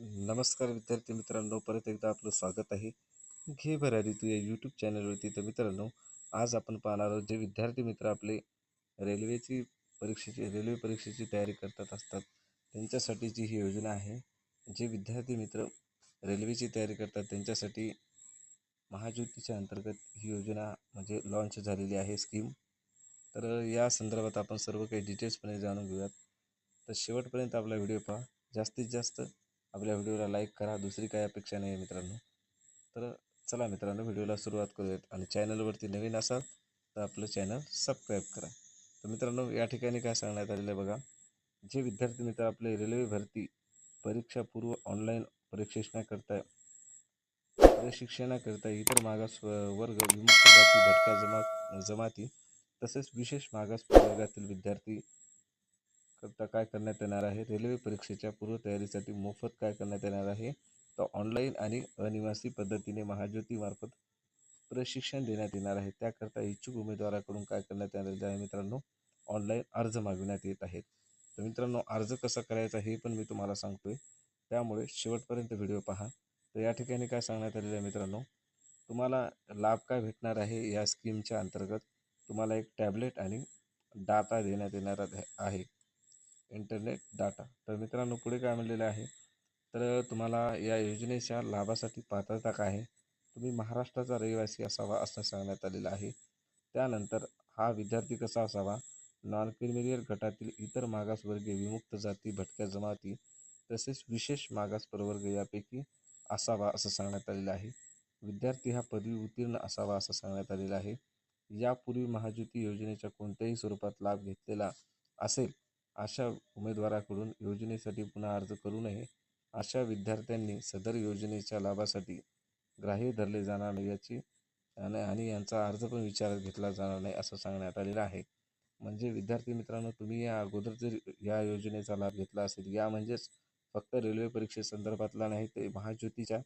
नमस्कार विद्यार्थी मित्रांनो परत एकदा आपलं स्वागत आहे. घे भरारी तू या यूट्यूब चॅनलवरती तर मित्रांनो आज आपण पाहणार आहोत जे विद्यार्थी मित्र आपले रेल्वेची परीक्षेची रेल्वे परीक्षेची तयारी करतात असतात. त्यांच्यासाठीची ही योजना आहे जे विद्यार्थी मित्र रेल्वेची तयारी करतात त्यांच्यासाठी महाज्योतीच्या अंतर्गत ही योजना म्हणजे लॉन्च झालेली आहे स्कीम तर या संदर्भात आपण सर्व काही डिटेल्सपणे जाणून घेऊयात. तर शेवटपर्यंत आपला व्हिडिओ पहा. जास्तीत जास्त आपल्या व्हिडिओला लाईक करा. दुसरी काय अपेक्षा नाही आहे मित्रांनो. तर चला मित्रांनो व्हिडिओला सुरुवात करूयात आणि चॅनलवरती नवीन असाल तर आपलं चॅनल सबस्क्राईब करा. तर मित्रांनो या ठिकाणी काय सांगण्यात आलेलं आहे बघा. जे विद्यार्थी मित्र आपले रेल्वे भरती परीक्षापूर्व ऑनलाईन परीक्षेषणाकरता प्रशिक्षणाकरता इतर मागास वर्ग विमुक्त जाती भटक्या जमा जमाती तसेच विशेष मागास प्रवर्गातील विद्यार्थी आता काय करण्यात येणार आहे? रेल्वे परीक्षेच्या पूर्वतयारीसाठी मोफत काय करण्यात येणार आहे? तर ऑनलाईन आणि अनिवासी पद्धतीने महाज्योतीमार्फत प्रशिक्षण देण्यात येणार आहे. त्याकरता इच्छुक उमेदवाराकडून काय करण्यात येणार आहे? मित्रांनो ऑनलाईन अर्ज मागविण्यात येत आहेत. तर मित्रांनो अर्ज कसा करायचा हे पण मी तुम्हाला सांगतोय. त्यामुळे शेवटपर्यंत व्हिडिओ पहा. तर या ठिकाणी काय सांगण्यात आलेलं आहे मित्रांनो तुम्हाला लाभ काय भेटणार आहे या स्कीमच्या अंतर्गत तुम्हाला एक टॅबलेट आणि डाटा देण्यात येणार आहे. इंटरनेट डाटा तर मित्रांनो पुढे काय म्हणलेलं आहे? तर तुम्हाला या योजनेच्या लाभासाठी पात्रता काय आहे? तुम्ही महाराष्ट्राचा रहिवासी असावा असं सांगण्यात आलेलं आहे. त्यानंतर हा विद्यार्थी कसा असावा? नॉन क्रिमिनियर गटातील इतर मागासवर्गीय विमुक्त जाती भटक्या जमाती तसेच विशेष मागास प्रवर्ग यापैकी असावा असं सांगण्यात आलेलं आहे. विद्यार्थी हा पदवी उत्तीर्ण असावा असं सांगण्यात आलेलं आहे. यापूर्वी महाज्योती योजनेच्या कोणत्याही स्वरूपात लाभ घेतलेला असेल अशा उमेदवाराकडून योजनेसाठी पुन्हा अर्ज करू नये. अशा विद्यार्थ्यांनी सदर योजनेच्या लाभासाठी ग्राह्य धरले जाणार नाही याची आणि यांचा अर्ज पण विचारात घेतला जाणार नाही असं सांगण्यात आलेलं आहे. म्हणजे विद्यार्थी मित्रांनो तुम्ही या अगोदर जर या योजनेचा लाभ घेतला असेल या म्हणजेच फक्त रेल्वे परीक्षेसंदर्भातला नाही ते महाज्योतीच्या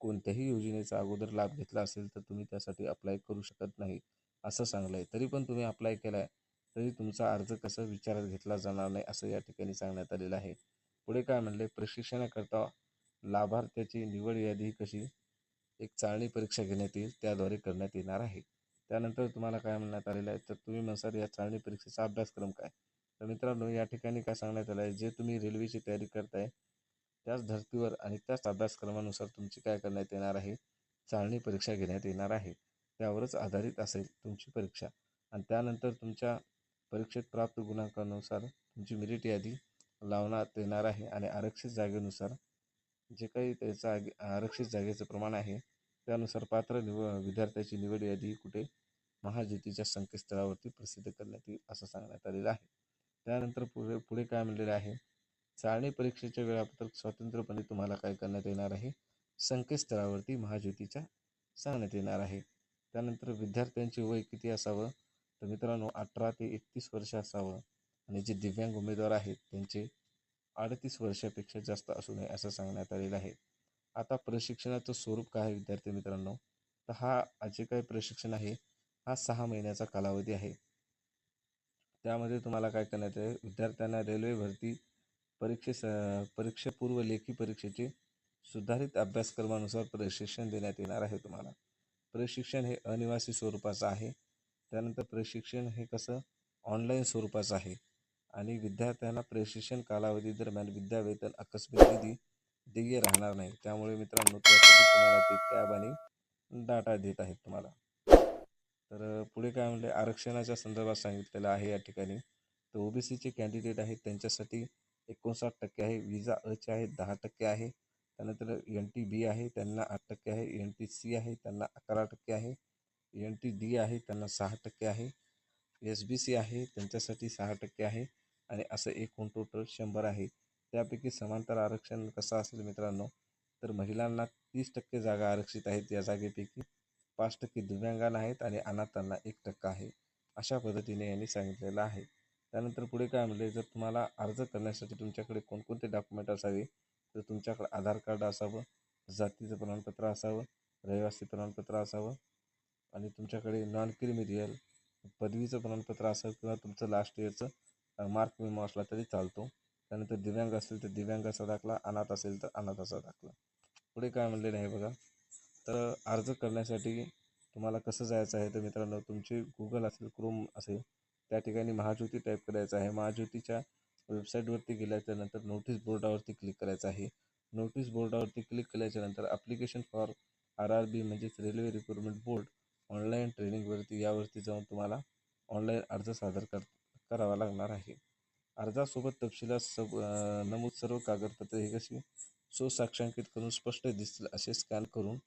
कोणत्याही योजनेचा अगोदर लाभ घेतला असेल तर तुम्ही त्यासाठी अप्लाय करू शकत नाही असं सांगलं आहे तरी पण तुम्ही अप्लाय केला आहे तरी तुमचा अर्ज कसा विचारात घेतला जाणार नाही असं या ठिकाणी सांगण्यात आलेलं आहे. पुढे काय म्हणले? प्रशिक्षणाकरता लाभार्थ्याची निवड यादी कशी? एक चाळणी परीक्षा घेण्यात येईल त्याद्वारे करण्यात येणार आहे. त्यानंतर तुम्हाला काय म्हणण्यात आलेलं आहे? तर तुम्ही म्हणसाल या चाळणी परीक्षेचा अभ्यासक्रम काय? तर मित्रांनो या ठिकाणी काय सांगण्यात आलं आहे? जे तुम्ही रेल्वेची तयारी करताय त्याच धर्तीवर आणि त्याच अभ्यासक्रमानुसार तुमची काय करण्यात येणार आहे? चाळणी परीक्षा घेण्यात येणार आहे. त्यावरच आधारित असेल तुमची परीक्षा. आणि त्यानंतर तुमच्या परीक्षेत प्राप्त गुणांकानुसार तुमची मेरिट यादी लावण्यात येणार आहे आणि आरक्षित जागेनुसार जे काही त्याचा आरक्षित जागेचं प्रमाण आहे त्यानुसार पात्र निव विद्यार्थ्याची निवड यादी कुठे महाज्योतीच्या संकेतस्थळावरती प्रसिद्ध करण्यात येईल असं सांगण्यात आलेलं आहे. त्यानंतर पुढे पुढे काय म्हणलेलं आहे? चाळणी परीक्षेच्या वेळापत्रक स्वतंत्रपणे तुम्हाला काय करण्यात येणार आहे? संकेतस्थळावरती महाज्योतीच्या सांगण्यात येणार आहे. त्यानंतर विद्यार्थ्यांचे वय किती असावं? तर मित्रांनो अठरा ते एकतीस वर्ष असावं आणि जे दिव्यांग उमेदवार आहेत त्यांचे अडतीस वर्षापेक्षा जास्त असू नये असं सांगण्यात आलेलं आहे. आता प्रशिक्षणाचं स्वरूप काय आहे विद्यार्थी मित्रांनो? तर हा जे काही प्रशिक्षण आहे हा सहा महिन्याचा कालावधी आहे. त्यामध्ये तुम्हाला काय करण्यात आहे विद्यार्थ्यांना रेल्वे भरती परीक्षे परीक्षेपूर्व लेखी परीक्षेचे सुधारित अभ्यासक्रमानुसार प्रशिक्षण देण्यात येणार आहे तुम्हाला. प्रशिक्षण हे अनिवासी स्वरूपाचं आहे. त्यानंतर प्रशिक्षण हे कसं ऑनलाईन स्वरूपाचं आहे. आणि विद्यार्थ्यांना प्रशिक्षण कालावधी दरम्यान विद्यावेतन आकस्मिक निधी देय राहणार नाही. त्यामुळे मित्रांनो त्यासाठी तुम्हाला ते कॅब आणि डाटा देत आहेत तुम्हाला. तर पुढे काय म्हणले? आरक्षणाच्या संदर्भात सांगितलेलं आहे या ठिकाणी. तर ओबीसीचे कॅन्डिडेट आहेत. त्यांच्यासाठी एकोणसाठ टक्के आहे. विजा अचे आहे दहा टक्के आहे. त्यानंतर एन टी बी आहे. त्यांना आठ टक्के आहे. एन टी सी आहे. त्यांना अकरा टक्के आहे. एन टी डी आहे त्यांना सहा टक्के आहे. एस बी सी आहे त्यांच्यासाठी सहा टक्के आहे. आणि असं एकूण टोटल शंभर आहे. त्यापैकी समांतर आरक्षण कसं असेल मित्रांनो तर महिलांना तीस टक्के जागा आरक्षित आहेत या जागेपैकी. पाच टक्के दिव्यांगांना आहेत आणि अनाथांना एक टक्का आहे. अशा पद्धतीने यांनी सांगितलेलं आहे. त्यानंतर पुढे काय म्हणले जर तुम्हाला अर्ज करण्यासाठी तुमच्याकडे कोणकोणते डॉक्युमेंट असावे तर तुमच्याकडे आधार कार्ड असावं जातीचं प्रमाणपत्र असावं रहिवासी प्रमाणपत्र असावं आणि तुमच्याकडे नॉन क्रिमिरियल पदवीचं प्रमाणपत्र असेल किंवा तुमचं लास्ट इयरचं मार्क विमा असला तरी चालतो. त्यानंतर दिव्यांग असेल तर दिव्यांगाचा दाखला अनाथ असेल तर अनाथाचा दाखला. पुढे काय म्हणलेलं आहे बघा. तर अर्ज करण्यासाठी तुम्हाला कसं जायचं आहे तर मित्रांनो तुमचे गुगल असेल क्रोम असेल त्या ठिकाणी महाज्योती टाईप करायचं आहे. महाज्योतीच्या वेबसाईटवरती गेल्याच्यानंतर नोटीस बोर्डावरती क्लिक करायचं आहे. नोटीस बोर्डावरती क्लिक केल्याच्यानंतर application for R R B म्हणजेच रेल्वे रिक्रुटमेंट बोर्ड ऑनलाईन ट्रेनिंगवरती यावरती जाऊन तुम्हाला ऑनलाईन अर्ज सादर कर करावा लागणार आहे. अर्जासोबत तपशिलात सब नमूद सर्व कागदपत्रे ही कशी सुसाक्षांकित करून स्पष्ट दिसतील असे स्कॅन करून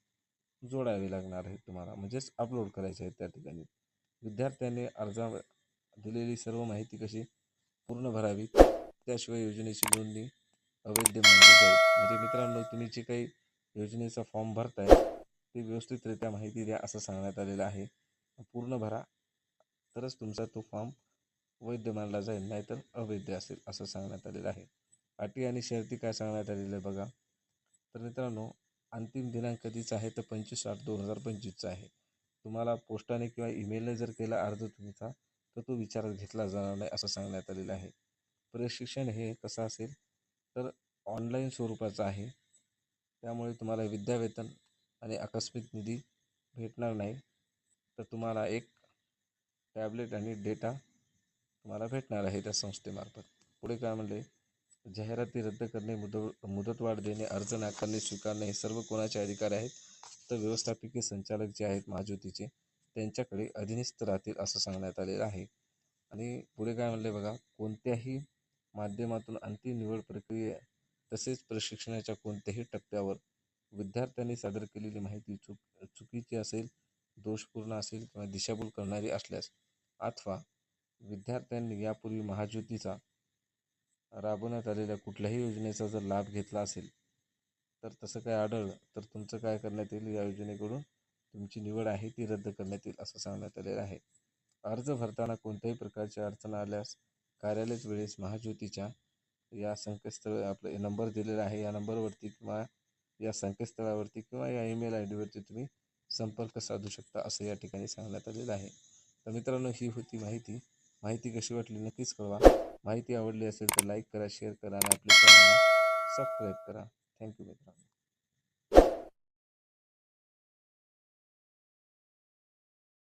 जोडावे लागणार आहे तुम्हाला. म्हणजेच अपलोड करायचे आहे त्या ठिकाणी. विद्यार्थ्यांनी अर्जा दिलेली सर्व माहिती कशी पूर्ण भरावी त्याशिवाय योजनेची नोंदणी अवैध मानली जाईल. म्हणजे मित्रांनो तुम्ही जे काही योजनेचा फॉर्म भरताय ते व्यवस्थितरित्या माहिती द्या असं सांगण्यात आलेलं आहे. पूर्ण भरा. तरच तुमचा तो फॉर्म वैध मानला जाईल नाहीतर अवैध असेल असं सांगण्यात आलेलं आहे. अटी आणि शर्ती काय सांगण्यात आलेलं आहे बघा. तर मित्रांनो अंतिम दिनांक कधीचा आहे? तर पंचवीस आठ दोन हजार पंचवीसचा आहे. तुम्हाला पोस्टाने किंवा ईमेलने जर केला अर्ज तुमचा तर तो विचारात घेतला जाणार नाही असं सांगण्यात आलेलं आहे. प्रशिक्षण हे कसं असेल? तर ऑनलाईन स्वरूपाचं आहे. त्यामुळे तुम्हाला विद्यावेतन आणि आकस्मिक निधी भेटणार नाही तर तुम्हाला एक टॅबलेट आणि डेटा तुम्हाला भेटणार आहे त्या संस्थेमार्फत. पुढे काय म्हणले? जाहिराती रद्द करणे मुदत मुदतवाढ देणे अर्ज नाकारणे स्वीकारणे हे सर्व कोणाचे अधिकार आहेत? तर व्यवस्थापकीय संचालक जे आहेत महाज्योतीचे त्यांच्याकडे अधिनिस्त राहतील असं सांगण्यात आलेलं आहे. आणि पुढे काय म्हणले बघा? कोणत्याही माध्यमातून अंतिम निवड प्रक्रिये तसेच प्रशिक्षणाच्या कोणत्याही टप्प्यावर विद्यार्थ्यांनी सादर केलेली माहिती चुक चुकीची असेल दोषपूर्ण असेल किंवा दिशाभूल करणारी असल्यास अथवा विद्यार्थ्यांनी यापूर्वी महाज्योतीचा राबवण्यात आलेल्या कुठल्याही योजनेचा जर लाभ घेतला असेल तर तसं काय आढळलं? तर तुमचं काय करण्यात येईल? या योजनेकडून तुमची निवड आहे ती रद्द करण्यात येईल असं सांगण्यात आलेलं आहे. अर्ज भरताना कोणत्याही प्रकारच्या अडचण आल्यास कार्यालयच वेळेस महाज्योतीच्या या संकेतस्थळ आपले नंबर दिलेला आहे. या नंबरवरती किंवा या संकेतस्थळावरती किंवा या ईमेल आय डीवरती तुम्ही संपर्क साधू शकता असं या ठिकाणी सांगण्यात आलेलं आहे. तर मित्रांनो ही होती माहिती. माहिती कशी वाटली नक्कीच कळवा. माहिती आवडली असेल तर लाईक करा शेअर करा आणि आपल्या चॅनलला सबस्क्राईब करा. थँक्यू मित्रांनो.